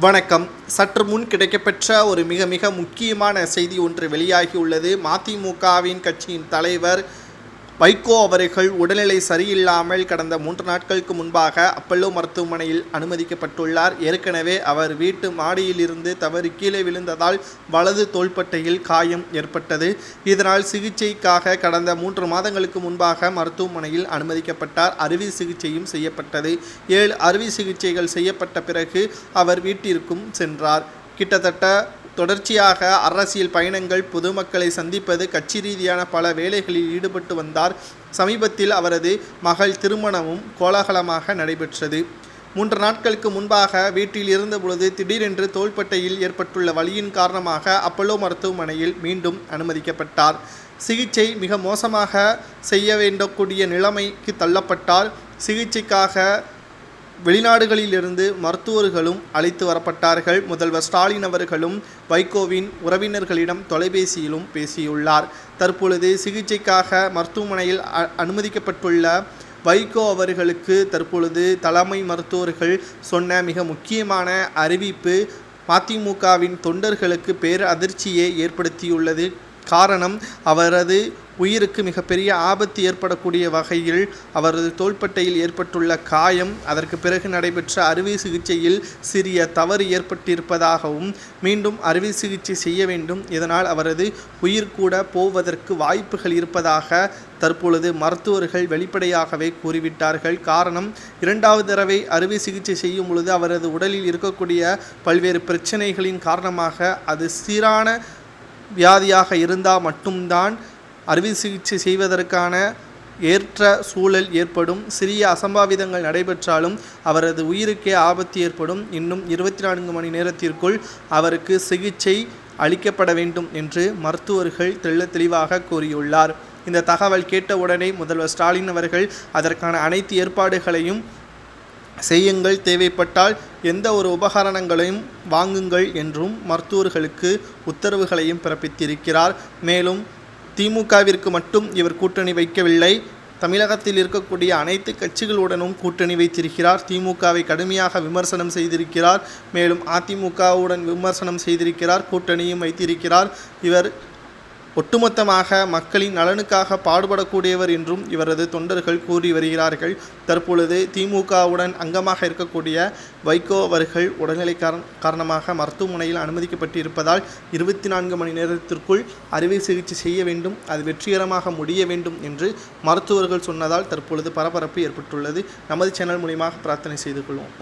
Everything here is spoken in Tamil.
வணக்கம். சற்று முன் கிடைக்கப்பெற்ற ஒரு மிக மிக முக்கியமான செய்தி ஒன்று வெளியாகியுள்ளது. மதிமுகவின் கட்சியின் தலைவர் வைகோ அவர்கள் உடல்நிலை சரியில்லாமல் கடந்த மூன்று நாட்களுக்கு முன்பாக அப்பல்லோ மருத்துவமனையில் அனுமதிக்கப்பட்டுள்ளார். ஏற்கனவே அவர் வீட்டு மாடியிலிருந்து தவறி கீழே விழுந்ததால் வலது தோள்பட்டையில் காயம் ஏற்பட்டது. இதனால் சிகிச்சைக்காக கடந்த மூன்று மாதங்களுக்கு முன்பாக மருத்துவமனையில் அனுமதிக்கப்பட்டார். அறுவை சிகிச்சையும் செய்யப்பட்டது. ஏழு அறுவை சிகிச்சைகள் செய்யப்பட்ட பிறகு அவர் வீட்டிற்கும் சென்றார். கிட்டத்தட்ட தொடர்ச்சியாக அரசியல் பயணங்கள் பொதுமக்களை சந்திப்பது கட்சி ரீதியான பல வேலைகளில் ஈடுபட்டு வந்தார். சமீபத்தில் அவரது மகள் திருமணமும் கோலாகலமாக நடைபெற்றது. மூன்று நாட்களுக்கு முன்பாக வீட்டில் இருந்தபொழுது திடீரென்று தோள்பட்டையில் ஏற்பட்டுள்ள வலியின் காரணமாக அப்பல்லோ மருத்துவமனையில் மீண்டும் அனுமதிக்கப்பட்டார். சிகிச்சை மிக மோசமாக செய்ய வேண்டக்கூடிய நிலைமைக்கு தள்ளப்பட்டார். சிகிச்சைக்காக வெளிநாடுகளிலிருந்து மருத்துவர்களும் அழைத்து வரப்பட்டார்கள். முதல்வர் ஸ்டாலின் அவர்களும் வைகோவின் உறவினர்களிடம் தொலைபேசியிலும் பேசியுள்ளார். தற்பொழுது சிகிச்சைக்காக மருத்துவமனையில் அ- அனுமதிக்கப்பட்டுள்ள வைகோ அவர்களுக்கு தற்பொழுது தலைமை மருத்துவர்கள் சொன்ன மிக முக்கியமான அறிவிப்பு மதிமுகவின் தொண்டர்களுக்கு பேர் அதிர்ச்சியை ஏற்படுத்தியுள்ளது. காரணம் அவரது உயிருக்கு மிகப்பெரிய ஆபத்து ஏற்படக்கூடிய வகையில் அவரது தோள்பட்டையில் ஏற்பட்டுள்ள காயம் அதற்கு பிறகு நடைபெற்ற அறுவை சிகிச்சையில் சிறிய தவறு ஏற்பட்டிருப்பதாகவும் மீண்டும் அறுவை சிகிச்சை செய்ய வேண்டும். இதனால் அவரது உயிர் கூட போவதற்கு வாய்ப்புகள் இருப்பதாக தற்பொழுது மருத்துவர்கள் வெளிப்படையாகவே கூறிவிட்டார்கள். காரணம் இரண்டாவது தடவை அறுவை சிகிச்சை செய்யும் பொழுது அவரது உடலில் இருக்கக்கூடிய பல்வேறு பிரச்சனைகளின் காரணமாக அது சீரான வியாதியாக இருந்தால் மட்டும்தான் அறுவை சிகிச்சை செய்வதற்கான ஏற்ற சூழல் ஏற்படும். சிறிய அசம்பாவிதங்கள் நடைபெற்றாலும் அவரது உயிருக்கே ஆபத்து ஏற்படும். இன்னும் இருபத்தி நான்கு மணி நேரத்திற்குள் அவருக்கு சிகிச்சை அளிக்கப்பட வேண்டும் என்று மருத்துவர்கள் தெள்ள தெளிவாக கூறியுள்ளார். இந்த தகவல் கேட்டவுடனே முதல்வர் ஸ்டாலின் அவர்கள் அதற்கான அனைத்து ஏற்பாடுகளையும் செய்யுங்கள் தேவைப்பட்டால் எந்த ஒரு உபகரணங்களையும் வாங்குங்கள் என்றும் மருத்துவர்களுக்கு உத்தரவுகளையும் பிறப்பித்திருக்கிறார். மேலும் திமுகவிற்கு மட்டும் இவர் கூட்டணி வைக்கவில்லை. தமிழகத்தில் இருக்கக்கூடிய அனைத்து கட்சிகளுடனும் கூட்டணி வைத்திருக்கிறார். திமுகவை கடுமையாக விமர்சனம் செய்திருக்கிறார். மேலும் அதிமுகவுடன் விமர்சனம் செய்திருக்கிறார். கூட்டணியும் வைத்திருக்கிறார். இவர் ஒட்டுமொத்தமாக மக்களின் நலனுக்காக பாடுபடக்கூடியவர் என்றும் இவரது தொண்டர்கள் கூறி வருகிறார்கள். தற்பொழுது திமுகவுடன் அங்கமாக இருக்கக்கூடிய வைகோ அவர்கள் உடல்நிலை காரணமாக மருத்துவமனையில் அனுமதிக்கப்பட்டிருப்பதால் இருபத்தி நான்கு மணி நேரத்திற்குள் அறுவை சிகிச்சை செய்ய வேண்டும் அது வெற்றிகரமாக முடிய வேண்டும் என்று மருத்துவர்கள் சொன்னதால் தற்பொழுது பரபரப்பு ஏற்பட்டுள்ளது. நமது சேனல் மூலியமாக பிரார்த்தனை செய்து கொள்வோம்.